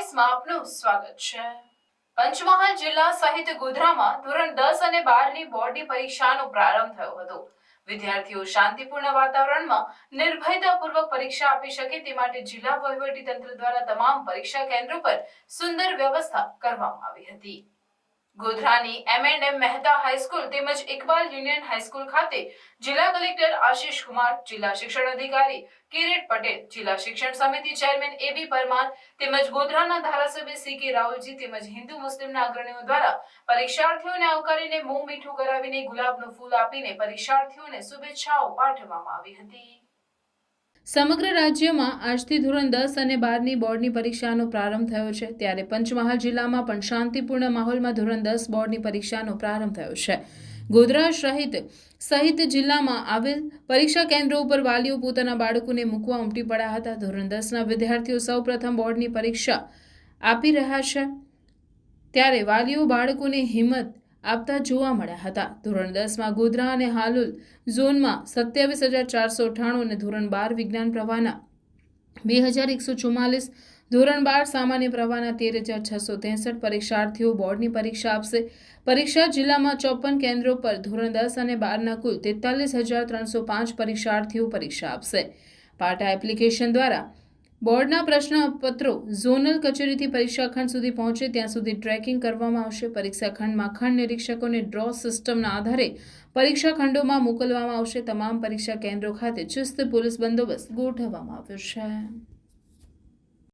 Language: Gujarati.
સ્વાગત છે. પંચમહાલ જિલ્લા સહિત ગોધરામાં ધોરણ દસ અને બારની બોર્ડની પરીક્ષાનો પ્રારંભ થયો હતો. વિદ્યાર્થીઓ શાંતિપૂર્ણ વાતાવરણમાં નિર્ભયતાપૂર્વક પરીક્ષા આપી શકે તે માટે જિલ્લા વહીવટી તંત્ર દ્વારા તમામ પરીક્ષા કેન્દ્રો પર સુંદર વ્યવસ્થા કરવામાં આવી હતી. ગોધરાની M and M Mehta high school તેમજ ઇકબાલ યુનિયન હાઈસ્કૂલ ખાતે જિલ્લા કલેક્ટર આશિષ કુમાર, જિલ્લા શિક્ષણ અધિકારી કિરીટ પટેલ, જિલ્લા શિક્ષણ સમિતિ ચેરમેન એ બી પરમાર તેમજ ગોધરાના ધારાસભ્ય સી કે રાહુલજી તેમજ હિન્દુ મુસ્લિમના અગ્રણીઓ દ્વારા પરીક્ષાર્થીઓને આવકારીને મોં મીઠું કરાવીને ગુલાબનું ફૂલ આપીને પરીક્ષાર્થીઓને શુભેચ્છાઓ પાઠવવામાં આવી હતી. સમગ્ર રાજ્યમાં આજથી ધોરણ દસ અને બારની બોર્ડની પરીક્ષાનો પ્રારંભ થયો છે. ત્યારે પંચમહાલ જિલ્લામાં પણ શાંતિપૂર્ણ માહોલમાં ધોરણ દસ બોર્ડની પરીક્ષાનો પ્રારંભ થયો છે. ગોધરા સહિત સહિત જિલ્લામાં આવેલ પરીક્ષા કેન્દ્રો ઉપર વાલીઓ પોતાના બાળકોને મૂકવા ઉમટી પડ્યા હતા. ધોરણ દસના વિદ્યાર્થીઓ સૌ પ્રથમ બોર્ડની પરીક્ષા આપી રહ્યા છે. ત્યારે વાલીઓ બાળકોને હિંમત આપતા જોવા મળ્યા હતા. ધોરણ દસમાં ગોધરા અને હાલુલ ઝોનમાં સત્યાવીસ હજાર ચારસો અઠ્ઠાણું અને ધોરણ બાર વિજ્ઞાન પ્રવાહના બે હજાર એકસો ચુમ્માલીસ, ધોરણ બાર સામાન્ય પ્રવાહના તેર હજાર છસો ત્રેસઠ પરીક્ષાર્થીઓ બોર્ડની પરીક્ષા આપશે. પરીક્ષા જિલ્લામાં ચોપન કેન્દ્રો પર ધોરણ દસ અને બારના કુલ તેતાલીસ હજાર ત્રણસો પાંચ પરીક્ષાર્થીઓ પરીક્ષા આપશે. પાટા એપ્લિકેશન દ્વારા બોર્ડના પ્રશ્નપત્રો ઝોનલ કચેરીથી પરીક્ષા ખંડ સુધી પહોંચે ત્યાં સુધી ટ્રેકિંગ કરવામાં આવશે. પરીક્ષા ખંડમાં ખંડ નિરીક્ષકોને ડ્રો સિસ્ટમના આધારે પરીક્ષા ખંડોમાં મોકલવામાં આવશે. તમામ પરીક્ષા કેન્દ્રો ખાતે ચુસ્ત પોલીસ બંદોબસ્ત ગોઠવવામાં આવ્યો છે.